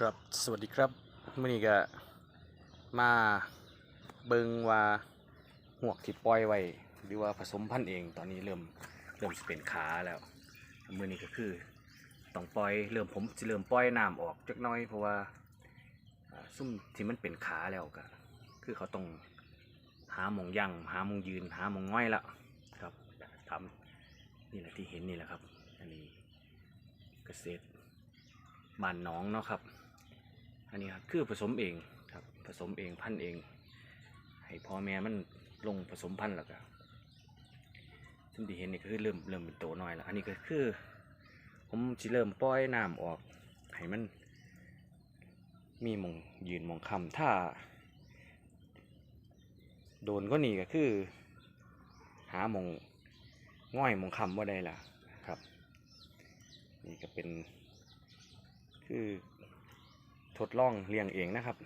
ครับสวัสดีครับมื่อนี้ก็มาเบิงว่าหวกที่ปล่อยไว้หรือว่าผสมพันธุ์เองตอนนี้เริ่มเริ่มเป็นขาแล้วมื่อนี้ก็คือต้องปล่อยเริ่มผมจะเริ่มปล่อยน้ำออกจักน้อยเพราะว่าซุ่มที่มันเป็นขาแล้วก็คือเขาต้องหามองยั่งหามองยืนหามองง่อยแล้วครับทำนี่แหละที่เห็นนี่แหละครับอันนี้เกษตรบ้านน้องเนาะครับ อันนี้ครับคือผสมเองครับผสมเองพันเอง ให้พ่อแม่มันลงผสมพันธุ์แล้วก็ซึ่งที่เห็นนี่ก็คือเริ่มเริ่มเป็นโตน้อยแล้ว อันนี้ก็คือ ผมจะเริ่มปล่อยน้ำออกให้มัน มีมองยืนมองคำถ้า โดนก็นี่ก็คือ หามองง่อยมองคำว่าได้ล่ะครับ นี่ก็เป็น คือ ทดลองเลี้ยงเองนะครับ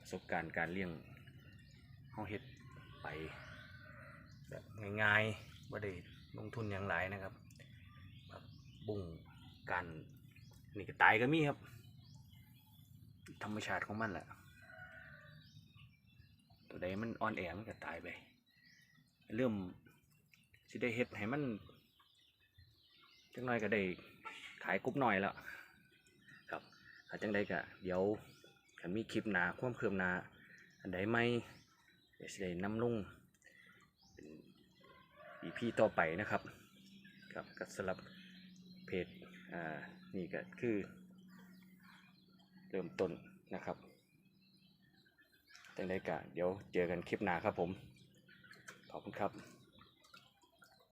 ประสบการณ์การเลี้ยงเฮาเฮ็ดไปแบบง่ายๆบ่ได้ลงทุนอย่างหลายนะครับแบบบุ้งกันนี่ก็ตายก็มีครับ ธรรมชาติของมันแหละตัวใดมันอ่อนแอมันก็ตายไป เริ่มสิได้เฮ็ดให้มันจังน้อยก็ได้ขายกรุ๊ปหน่อยแล้ว ถ้าจังใดก็เดี๋ยวคันมีคลิปหนาความคืบหนาอันใดไม่เดี๋ยวสิได้นำลงเป็นอีพีต่อไปนะครับครับก็สำหรับเพจอ่านี่ก็คือเริ่มต้นนะครับจังใดก็เดี๋ยวเจอกันคลิปหนาครับผม ขอบคุณครับ